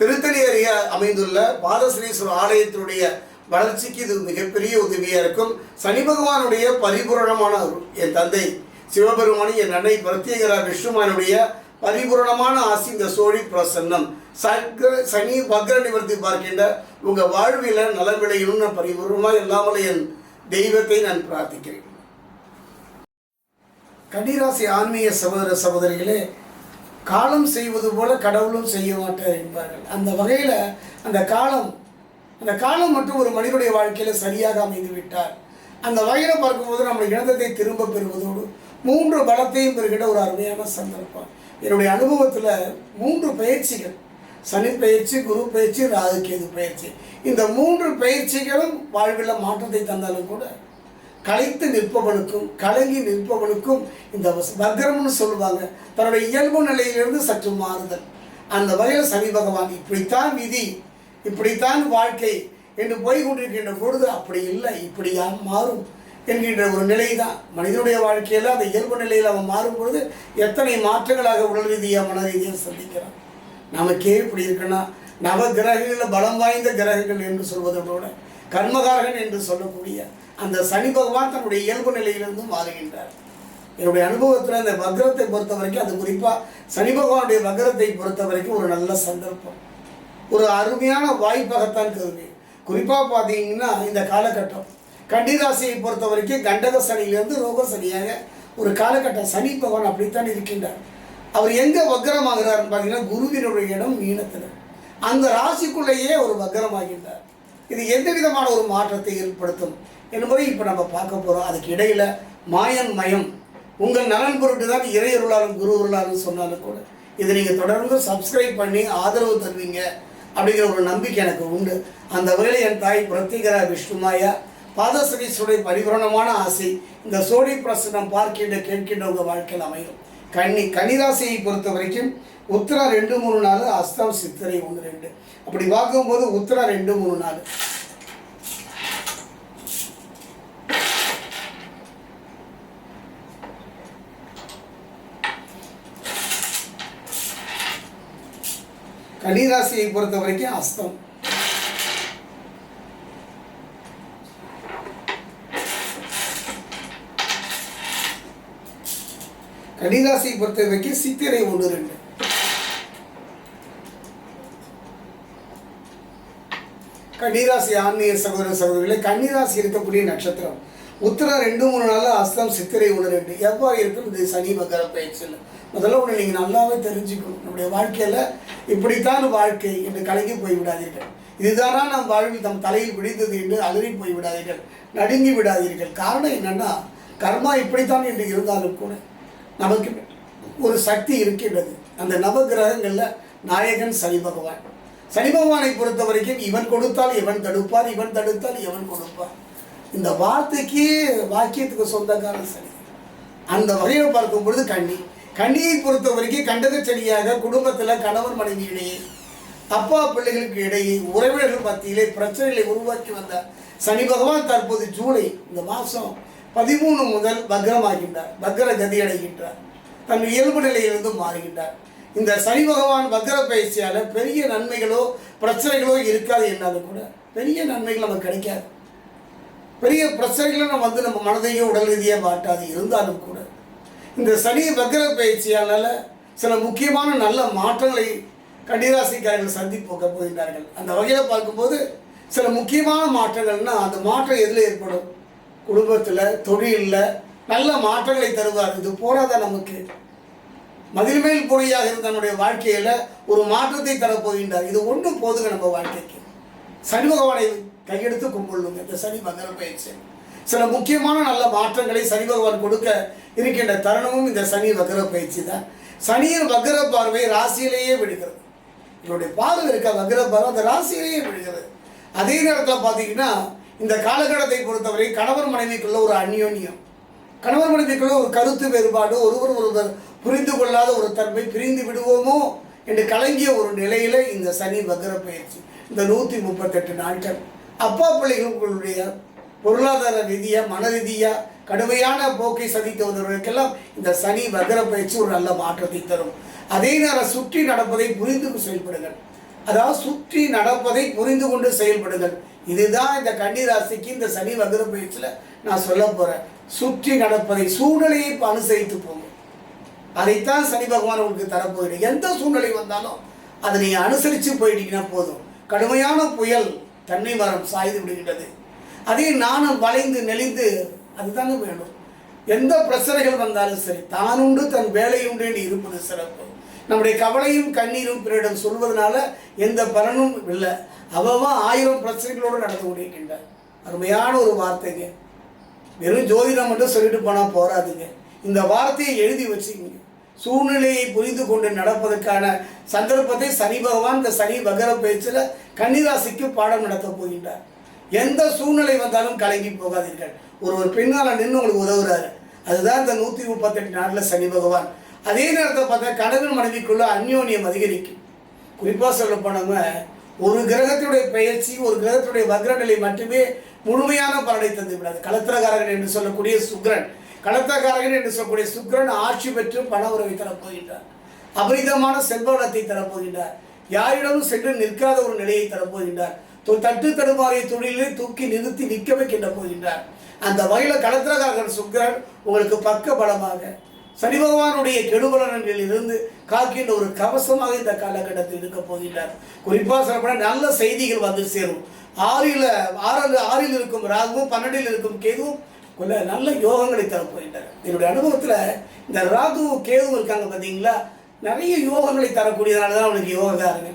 திருத்தணி அருகே அமைந்துள்ள பாதஸ்ரீஸ்வரர் ஆலயத்தினுடைய வளர்ச்சிக்கு இது மிகப்பெரிய உதவியாக இருக்கும். சனி பகவானுடைய பரிபூரணமான என் தந்தை சிவபெருமானி என் அன்னை பிரத்யேகரா விஷ்ணுமானுடைய பரிபூரணமான ஆசி இந்த சோழி பிரசன்னம். சக்கர சனி பக்ர நிவர்த்தி பார்க்கின்ற உங்கள் வாழ்வில் நல விளையணும்னு நான் பரிபூர்ணமாக இல்லாமல் என் தெய்வத்தை நான் பிரார்த்திக்கிறேன். கன்னிராசி ஆன்மீக சகோதர சகோதரிகளே காலம் செய்வது போல கடவுளும் செய்ய மாட்டார் என்பார்கள். அந்த வகையில் அந்த காலம் அந்த காலம் மட்டும் ஒரு மனிதனுடைய வாழ்க்கையில் சரியாக அமைந்து விட்டார். அந்த வகையில் பார்க்கும்போது நம்முடைய இனத்தை திரும்ப பெறுவதோடு மூன்று பலத்தையும் பெறுகிற ஒரு அருமையான சந்தர்ப்பம். என்னுடைய அனுபவத்தில் மூன்று பயிற்சிகள். சனி பயிற்சி குரு பயிற்சி ராகு கேது பயிற்சி. இந்த மூன்று பயிற்சிகளும் வாழ்வில் மாற்றத்தை தந்தாலும் கூட களைத்து நிற்பவனுக்கும் கலங்கி நிற்பவனுக்கும் இந்த வஸ்- வக்ரம்னு சொல்லுவாங்க. தன்னுடைய இயல்பு நிலையிலிருந்து சற்று மாறுதல். அந்த வகையில் சனி பகவான் இப்படித்தான் விதி இப்படித்தான் வாழ்க்கை என்று போய் கொண்டிருக்கின்ற பொழுது அப்படி இல்லை இப்படியா மாறும் என்கின்ற ஒரு நிலை தான் மனிதனுடைய வாழ்க்கையில் அந்த இயல்பு நிலையில் அவன் மாறும் பொழுது எத்தனை மாற்றங்களாக உடல் ரீதியாக மன ரீதியாக சந்திக்கிறான். நமக்கே இப்படி இருக்குன்னா நவ கிரகங்களில் பலம் வாய்ந்த கிரகங்கள் என்று சொல்வதோட கர்மகாரகன் என்று சொல்லக்கூடிய அந்த சனி பகவான் தன்னுடைய இயல்பு நிலையிலிருந்தும் மாறுகின்றார். என்னுடைய அனுபவத்தில் அந்த வக்ரத்தை பொறுத்த வரைக்கும் அது குறிப்பாக சனி பகவானுடைய வக்ரத்தை பொறுத்த வரைக்கும் ஒரு நல்ல சந்தர்ப்பம். ஒரு அருமையான வாய்ப்பாகத்தான் கருது. குறிப்பாக பார்த்தீங்கன்னா இந்த காலகட்டம். கண்டிராசியை பொறுத்த வரைக்கும் கண்டக சனியிலேருந்து ரோக சனியாக ஒரு காலகட்டம் சனி பகவான் அப்படித்தான் இருக்கின்றார். அவர் எங்கே வக்ரமாகிறார்னு பார்த்தீங்கன்னா குருவினுடைய இடம் மீனத்தில். அந்த ராசிக்குள்ளேயே ஒரு வக்ரமாகின்றார். இது எந்த விதமான ஒரு மாற்றத்தை ஏற்படுத்தும்? என்பதை இப்போ நம்ம பார்க்க போகிறோம் அதுக்கு இடையில் மாயன் மயம் உங்கள் நலன் பொருட்டு தான் இறையருளாலும் குருவருளாலும் சொன்னாலும் கூட. இதை நீங்கள் தொடர்ந்து சப்ஸ்கிரைப் பண்ணி ஆதரவு தருவீங்க அப்படிங்கிற ஒரு நம்பிக்கை எனக்கு உண்டு. அந்த வகையில் என் தாய் பிரத்திகரா விஷ்ணுமாயா பாதசரீஸ்வருடைய பரிபூரணமான ஆசை இந்த சோடி பிரசனம் பார்க்கின்ற கேட்கின்ற உங்கள் வாழ்க்கையில் அமையும். கன்னி கன்னிராசியை பொறுத்த வரைக்கும் உத்தரா ரெண்டு மூணு நாலு அஸ்தம் சித்திரை ஒன்று ரெண்டு. அப்படி பார்க்கும்போது உத்தரா ரெண்டு மூணு நாலு. கன்னிராசியை பொறுத்த வரைக்கும் அஸ்தம். கன்னிராசியை பொறுத்த வரைக்கும் சித்திரை ஒன்று ரெண்டு. கன்னிராசி ஆன்மீக சகோதர சகோதரிகளே கன்னிராசி இருக்கக்கூடிய நட்சத்திரம். உத்தரா ரெண்டு மூணு நாளில் அஸ்தம் சித்திரை ஒன்று ரெண்டு. எவ்வாறு இருக்கும் இது சனி மகர பயிற்சியில்? முதல்ல ஒன்று நீங்கள் நல்லாவே தெரிஞ்சுக்கணும். நம்முடைய வாழ்க்கையில் இப்படித்தான் வாழ்க்கை என்று கலங்கி போய் விடாதீர்கள். இதுதானா நம் வாழ்வில் தம் தலையில் பிடித்தது என்று அலறி போய் விடாதீர்கள். நடுங்கி விடாதீர்கள். காரணம் என்னென்னா கர்மா இப்படித்தான் என்று இருந்தாலும் கூட நமக்கு ஒரு சக்தி இருக்கின்றது. அந்த நவகிரகங்களில் நாயகன் சனி பகவான். சனி பகவானை பொறுத்த வரைக்கும் இவன் கொடுத்தால் இவன் தடுப்பார் இவன் தடுத்தால் இவன் கொடுப்பார். இந்த வார்த்தைக்கு வாக்கியத்துக்கு சொந்தக்காரன் சனி. அந்த வகையில் பார்க்கும் பொழுது கன்னி. கன்னியை பொறுத்த வரைக்கும் கண்டகச்சனியாக குடும்பத்தில் கணவன் மனைவி இடையே அப்பா பிள்ளைகளுக்கு இடையே உறவினர்கள் மத்தியிலே பிரச்சனைகளை உருவாக்கி வந்த சனி பகவான் தற்போது ஜூலை இந்த மாதம் பதிமூணு முதல் வக்ரமாகின்றார். வக்ர கதி அடைகின்றார். தன் இயல்பு நிலையிலிருந்து மாறுகின்றார். இந்த சனி பகவான் வக்ர பயிற்சியால் பெரிய நன்மைகளோ பிரச்சனைகளோ இருக்காது என்னாலும் கூட பெரிய நன்மைகள் நமக்கு கிடைக்காது. பெரிய பிரச்சனைகளும் நம்ம வந்து நம்ம மனதையும் உடல் ரீதியாக மாட்டாது இருந்தாலும் கூட. இந்த சனி வக்கர பயிற்சியால் சில முக்கியமான நல்ல மாற்றங்களை கன்னிராசிக்காரர்கள் சந்திப்போக்க போகின்றார்கள் அந்த வகையில் பார்க்கும்போது சில முக்கியமான மாற்றங்கள்னால் அந்த மாற்றம் எதில் ஏற்படும்? குடும்பத்தில் தொழிலில் நல்ல மாற்றங்களை தருவார். இது போராதான் நமக்கு? மதில்மேல் பொறியாக இருந்த வாழ்க்கையில் ஒரு மாற்றத்தை தரப்போகின்றார். இது ஒன்றும் போதுங்க நம்ம வாழ்க்கைக்கு. சனி பகவானை கையெடுத்து கும்பிடணுங்க இந்த சனி மகர பயிற்சி. சில முக்கியமான நல்ல மாற்றங்களை சனி பகவான் கொடுக்க இருக்கின்ற தருணமும் இந்த சனி வக்கர பயிற்சி தான். சனியின் வக்கர பார்வை ராசியிலேயே விடுகிறது இவருடைய பார்வை இருக்க வக்கர பார்வை அந்த ராசியிலேயே விடுகிறது அதே நேரத்தில் பார்த்தீங்கன்னா இந்த காலகட்டத்தை பொறுத்தவரை கணவர் மனைவிக்குள்ள ஒரு அந்யோன்யம். கணவர் மனைவிக்குள்ள ஒரு கருத்து வேறுபாடு ஒருவர் ஒருவர் புரிந்து கொள்ளாத ஒரு தன்மை பிரிந்து விடுவோமோ என்று கலங்கிய ஒரு நிலையில இந்த சனி வக்ர பயிற்சி. இந்த நூற்றி முப்பத்தெட்டு நாட்கள். அப்பா பிள்ளைகளுடைய பொருளாதார ரீதியாக மன ரீதியாக கடுமையான போக்கை சந்தித்து வந்தவர்களுக்கெல்லாம் இந்த சனி வக்ர பயிற்சி ஒரு நல்ல மாற்றத்தை தரும். அதே நேரம் சுற்றி நடப்பதை புரிந்து செயல்படுங்கள். அதாவது சுற்றி நடப்பதை புரிந்து கொண்டு செயல்படுங்கள். இதுதான் இந்த கன்னிராசிக்கு இந்த சனி வக்ர பயிற்சியில் நான் சொல்ல போகிறேன் சுற்றி நடப்பதை சூழ்நிலையை இப்போ அனுசரித்து போங்க. அதைத்தான் சனி பகவான் உங்களுக்கு தரப்போகிறேன் எந்த சூழ்நிலை வந்தாலும் அதை நீங்கள் அனுசரித்து போயிட்டீங்கன்னா போதும். கடுமையான புயல் தண்ணி மரம் சாய்ந்து விடுகின்றது. அதே நானும் வளைந்து நெளிந்து அதுதாங்க வேணும் எந்த பிரச்சனைகள் வந்தாலும் சரி தானுண்டு தன் வேலையுண்டு என்று இருப்பது சிறப்பு. நம்முடைய கவலையும் கண்ணீரும் பிறரிடம் சொல்வதனால எந்த பலனும் இல்லை. அவன் ஆயிரம் பிரச்சனைகளோடு நடந்து கொண்டிருக்கின்ற. அருமையான ஒரு வார்த்தைங்க. வெறும் ஜோதிடம் மட்டும் சொல்லிட்டு போனால் போராதுங்க. இந்த வார்த்தையை எழுதி வச்சுக்கிங்க சூழ்நிலையை புரிந்து கொண்டு நடப்பதற்கான சந்தர்ப்பத்தை சனி பகவான் இந்த சனி பகர பயிற்சியில் கன்னிராசிக்கு பாடம் நடத்தப் போகின்றார். எந்த சூழ்நிலை வந்தாலும் கலங்கி போகாதீர்கள். ஒரு ஒரு பெண்ணால் நின்று உங்களுக்கு உதவுறாரு. அதுதான் இந்த நூற்றி முப்பத்தெட்டு நாட்டில் சனி பகவான். அதே நேரத்தில் பார்த்தா கணவன் மனைவிக்குள்ள அந்யோன்யம் அதிகரிக்கும். குறிப்பாக சொல்ல போனவங்க ஒரு கிரகத்துடைய பயிற்சி ஒரு கிரகத்துடைய வக்ரநிலை மட்டுமே முழுமையான பலனை தந்து விடாது களத்திரகாரகன் என்று சொல்லக்கூடிய சுக்ரன். கடத்தக்காரர்கள் என்று சொல்லக்கூடிய சுக்கிரன் ஆட்சி பெற்று பண உறவை தரப்போகின்றார் அபரிதமான செல்வ வளத்தை தரப்போகின்றார் யாரிடமும் சென்று நிற்காத ஒரு நிலையை தரப்போகின்றார் தட்டு தடுமாறிய தொழிலை தூக்கி நிறுத்தி நிற்க வைக்கின்ற போகின்றார். அந்த வகையில் களத்திரகாரகன் சுக்கிரன் உங்களுக்கு பக்க பலமாக சனி பகவானுடைய கெடுபலன்களில் இருந்து காக்கின்ற ஒரு கவசமாக இந்த காலகட்டத்தில் இருக்க போகின்றார். குறிப்பாக சொல்லப்பட நல்ல செய்திகள் வந்து சேரும். ஆறில் ஆறில் ஆறில் இருக்கும் ராகுவும் பன்னெண்டில் இருக்கும் கேதுவும் கொள்ள நல்ல யோகங்களை தரப்போகின்றன என்னுடைய அனுபவத்தில் இந்த ராகு கேது இருக்காங்க பார்த்தீங்களா? நிறைய யோகங்களை தரக்கூடியதுனால தான் அவனுக்கு யோகக்காரங்க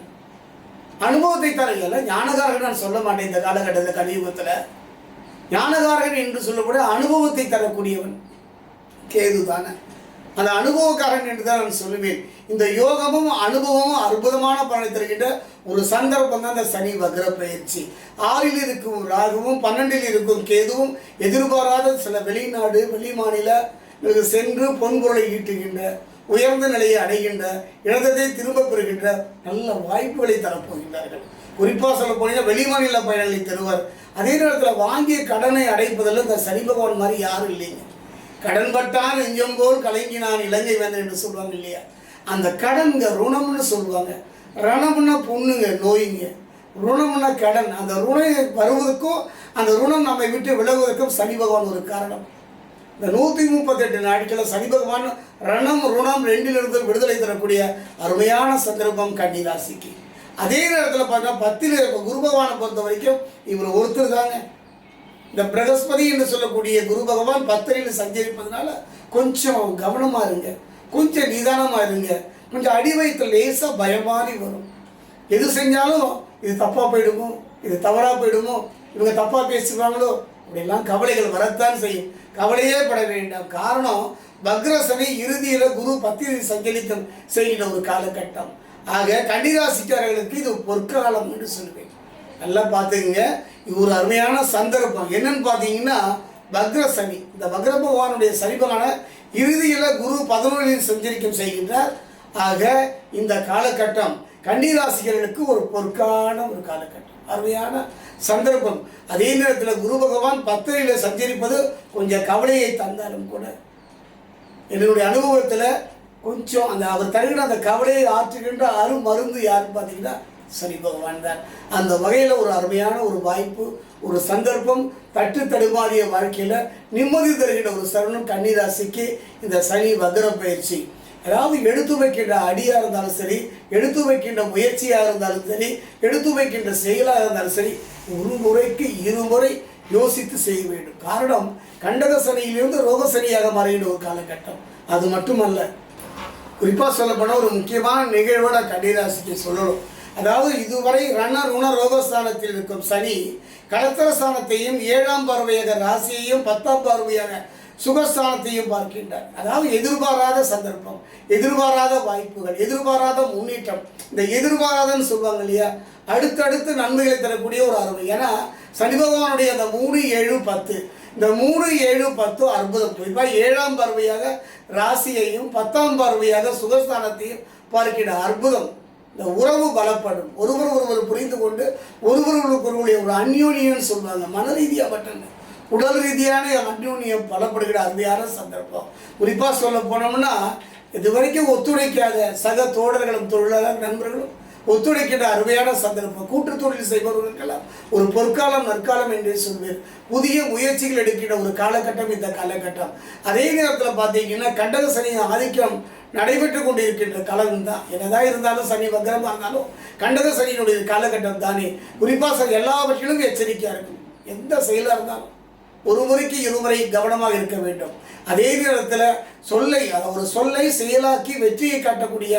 அனுபவத்தை தரல ஞானகாரகன் நான் சொல்ல மாட்டேன் இந்த காலகட்டத்தில் கலியுகத்தில். ஞானகாரகன் என்று சொல்லக்கூடிய அனுபவத்தை தரக்கூடியவன் கேது தானே அந்த அனுபவக்காரன் என்று தான் நான் சொல்லுவேன். இந்த யோகமும் அனுபவமும் அற்புதமான பலனை தருகின்ற ஒரு சந்தர்ப்பம் தான் இந்த சனி வக்ர பயிற்சி. ஆறில் இருக்கும் ராகுவும் பன்னெண்டில் இருக்கும் கேதுவும் எதிர்பாராத சில வெளிநாடு வெளி மாநிலங்களுக்கு சென்று பொன்பொருளை ஈட்டுகின்ற உயர்ந்த நிலையை அடைகின்ற இழந்ததை திரும்ப பெறுகின்ற நல்ல வாய்ப்புகளை தரப்போகின்றார்கள். குறிப்பாக சொல்ல போனீங்கன்னா வெளிமாநில பயணங்களை தருவார். அதே நேரத்தில் வாங்கிய கடனை அடைப்பதில் இந்த சனி பகவான் மாதிரி யாரும் இல்லைங்க. கடன்பட்டான் நெஞ்சம் போல் கலங்கினான் இலங்கை வேந்தன் என்று சொல்லுவாங்க இல்லையா? அந்த கடன்ங்க ருணம்னு சொல்லுவாங்க ரணம்னா பொண்ணுங்க நோய்ங்க. ருணம்னா கடன். அந்த ருணம் வருவதற்கும் அந்த ருணம் நம்மை விட்டு விலகுவதற்கும் சனி பகவான் ஒரு காரணம். இந்த நூற்றி முப்பத்தெட்டு நாட்களில் சனி பகவான் ரணம் ருணம் ரெண்டிலிருந்து விடுதலை தரக்கூடிய அருமையான சந்தர்ப்பம் கன்னிராசிக்கு அதே நேரத்தில் பார்த்தா பத்தில் இருக்க குரு பகவானை பொறுத்த வரைக்கும் இவர் ஒருத்தர் தாங்க இந்த பிரகஸ்பதி என்று சொல்லக்கூடிய குரு பகவான் பத்தரையில் சஞ்சரிப்பதனால கொஞ்சம் கவனமாக இருங்க. கொஞ்சம் நிதானமாக இருங்க. கொஞ்சம் அடி வயிற்று லேசாக பயமாறி வரும். எது செஞ்சாலும் இது தப்பாக போயிடுமோ? இது தவறாக போயிடுமோ? இவங்க தப்பாக பேசுவாங்களோ இப்படியெல்லாம் கவலைகள் வரத்தான் செய்யும். கவலையே பட வேண்டாம். காரணம் பக்ரசனை இறுதியில் குரு பத்திரி சஞ்சலித்தம் செய்கிற ஒரு காலகட்டம். ஆக கன்னிராசிக்காரர்களுக்கு இது பொற்காலம் என்று சொல்வேன். நல்லா பார்த்துக்குங்க. இது ஒரு அருமையான சந்தர்ப்பம். என்னன்னு பார்த்தீங்கன்னா பக்ர சனி இந்த பக்ர பகவானுடைய சனிபகான இறுதியில் குரு பதினொன்றில் சஞ்சரிக்கம் செய்கின்றார். ஆக இந்த காலகட்டம் கன்னிராசிகளுக்கு ஒரு பொற்கான ஒரு காலகட்டம். அருமையான சந்தர்ப்பம். அதே நேரத்தில் குரு பகவான் பத்திரையில் சஞ்சரிப்பது கொஞ்சம் கவலையை தந்தாலும் கூட. என்னுடைய அனுபவத்தில் கொஞ்சம் அந்த அவர் தருகிற அந்த கவலையை ஆற்றுகின்ற அரு மருந்து யாருன்னு பார்த்தீங்கன்னா சனி பகவான் தான். அந்த வகையில் ஒரு அருமையான ஒரு வாய்ப்பு ஒரு சந்தர்ப்பம் தட்டு தடுமாறிய வாழ்க்கையில் நிம்மதி தருகின்ற ஒரு சரணம் கன்னிராசிக்கு இந்த சனி வக்ர பயிற்சி. அதாவது எடுத்து வைக்கின்ற அடியாக இருந்தாலும் சரி எடுத்து வைக்கின்ற முயற்சியாக இருந்தாலும் சரி எடுத்து வைக்கின்ற செயலாக இருந்தாலும் சரி ஒரு முறைக்கு இருமுறை யோசித்து செய்ய வேண்டும். காரணம் கண்டக சனியிலிருந்து ரோக சனியாக மாறுகின்ற ஒரு காலகட்டம். அது மட்டுமல்ல குறிப்பாக சொல்லப்போனால் ஒரு முக்கியமான நிகழ்வோட கன்னிராசிக்கு சொல்லணும். அதாவது இதுவரை ரண ருண ரோகஸ்தானத்தில் இருக்கும் சனி கடத்திரஸ்தானத்தையும் ஏழாம் பார்வையாக ராசியையும் பத்தாம் பார்வையாக சுகஸ்தானத்தையும் பார்க்கின்றார். அதாவது எதிர்பாராத சந்தர்ப்பம் எதிர்பாராத வாய்ப்புகள் எதிர்பாராத முன்னேற்றம் இந்த எதிர்பாராதன்னு சொல்லுவாங்க இல்லையா? அடுத்தடுத்து நன்மைகளை தரக்கூடிய ஒரு அருமை. ஏன்னா சனி பகவானுடைய அந்த மூணு ஏழு பத்து இந்த மூணு ஏழு பத்து அற்புதம். குறிப்பாக ஏழாம் பார்வையாக ராசியையும் பத்தாம் பார்வையாக சுகஸ்தானத்தையும் பார்க்கின்ற அற்புதம். இந்த உறவு பலப்படும். ஒருவர் ஒருவர் புரிந்து கொண்டு ஒருவருக்கு ஒருவருடைய ஒரு அந்யோன்யம்னு சொல்லுவாங்க. மன ரீதியாக பட்டங்க. உடல் ரீதியான அந்யோன்யம் பலப்படுகிற அருமையான சந்தர்ப்பம். குறிப்பாக சொல்ல போனோம்னா இது வரைக்கும் ஒத்துழைக்காத சக தோழர்களும் தொழிலாளர் நண்பர்களும் ஒத்துழைக்கின்ற அருமையான சந்தர்ப்பம். கூட்டு தொழில் செய்பவர்களுக்கெல்லாம் ஒரு பொற்காலம் நற்காலம் என்றே சொல்வேன். புதிய முயற்சிகள் எடுக்கின்ற ஒரு காலகட்டம் இந்த காலகட்டம். அதே நேரத்தில் பார்த்தீங்கன்னா கண்டக சனியின் ஆதிக்கம் நடைபெற்று கொண்டிருக்கின்ற காலம் தான். என்னதான் இருந்தாலும் சனி வக்கரமாக இருந்தாலும் கண்டக சனியினுடைய காலகட்டம் தானே. குறிப்பாக எல்லாவற்றிலும் எச்சரிக்கையாக இருக்கும். எந்த செயலாக இருந்தாலும். ஒரு முறைக்கு இருமுறை கவனமாக இருக்க வேண்டும். அதே நேரத்தில் சொல்லை ஒரு சொல்லை செயலாக்கி வெற்றியை காட்டக்கூடிய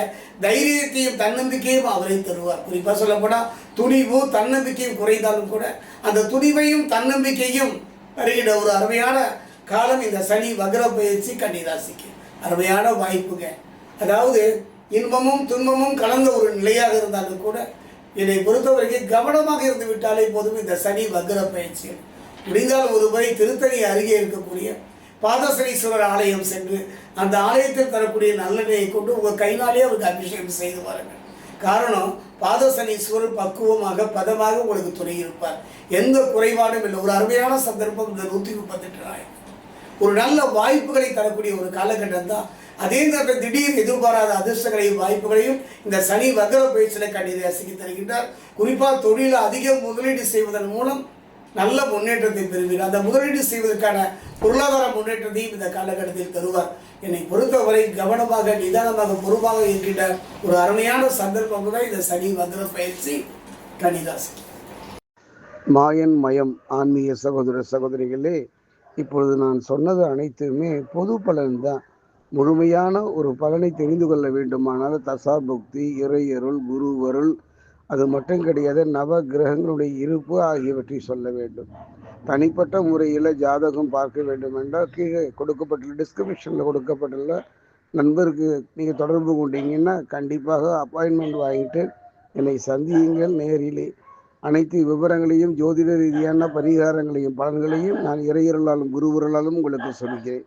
தைரியத்தையும் தன்னம்பிக்கையும் அவரை தருவார். குறிப்பாக சொல்லப்போனால் துணிவு தன்னம்பிக்கையும் குறைந்தாலும் கூட அந்த துணிவையும் தன்னம்பிக்கையும் தருகின்ற ஒரு அருமையான காலம் இந்த சனி வக்ர பயிற்சி கன்னிராசிக்கு. அருமையான வாய்ப்புங்க. அதாவது இன்பமும் துன்பமும் கலந்த ஒரு நிலையாக இருந்தாலும் கூட என்னை பொறுத்தவரைக்கும் கவனமாக இருந்து விட்டாலே போதும் இந்த சனி வக்ர பயிற்சி முடிந்தால் ஒரு முறை திருத்தணி அருகே இருக்கக்கூடிய பாதசனீஸ்வரர் ஆலயம் சென்று அந்த ஆலயத்தில் தரக்கூடிய நல்லெண்ணெயை கொண்டு உங்கள் கைனாலே அவருக்கு அபிஷேகம் செய்து வாருங்கள் காரணம் பாதசனீஸ்வரர் பக்குவமாக பதமாக உங்களுக்கு துணை இருப்பார். எந்த குறைபாடும் இல்லை. ஒரு அருமையான சந்தர்ப்பம் இந்த நூற்றி முப்பத்தெட்டு நாள். ஒரு நல்ல வாய்ப்புகளை தரக்கூடிய ஒரு காலகட்டம் தான். அதே நேரத்தில் திடீர் எதிர்பாராத அதிர்ஷ்டங்களையும் வாய்ப்புகளையும் இந்த சனி வகர பயிற்சியில் கண்டிதை ரசிக்க தருகின்றார். குறிப்பாக தொழிலில் அதிக முதலீடு செய்வதன் மூலம் நல்ல முன்னேற்றத்தை பெறுவீர். அந்த முதலீடு செய்வதற்கான பொருளாதார முன்னேற்றத்தையும் இந்த காலகட்டத்தில் தருவார். என்னை பொறுத்தவரை கவனமாக நிதானமாக பொறுப்பாக இருக்கின்ற ஒரு அருமையான சந்தர்ப்பம் தான் இந்த சனி வக்ர பயிற்சி கணிதாசி. மாயன் மயம் ஆன்மீக சகோதர சகோதரிகளே இப்பொழுது நான் சொன்னது அனைத்துமே பொது பலன் தான். முழுமையான ஒரு பலனை தெரிந்து கொள்ள வேண்டுமானால் தசாபுக்தி இறையருள் குருவருள் அது மட்டும் கிடையாது நவ கிரகங்களுடைய இருப்பு ஆகியவற்றை சொல்ல வேண்டும். தனிப்பட்ட முறையில் ஜாதகம் பார்க்க வேண்டும் என்றால் கீழே கொடுக்கப்பட்டுள்ள டிஸ்கிரிப்ஷனில் கொடுக்கப்பட்டுள்ள நண்பருக்கு நீங்கள் தொடர்பு கொண்டீங்கன்னா கண்டிப்பாக அப்பாயின்மெண்ட் வாங்கிட்டு என்னை சந்தியுங்கள் நேரிலே. அனைத்து விவரங்களையும் ஜோதிட ரீதியான பரிகாரங்களையும் பலன்களையும் நான் இறையருளாலும் குருவருளாலும் உங்களுக்கு சொல்கிறேன்.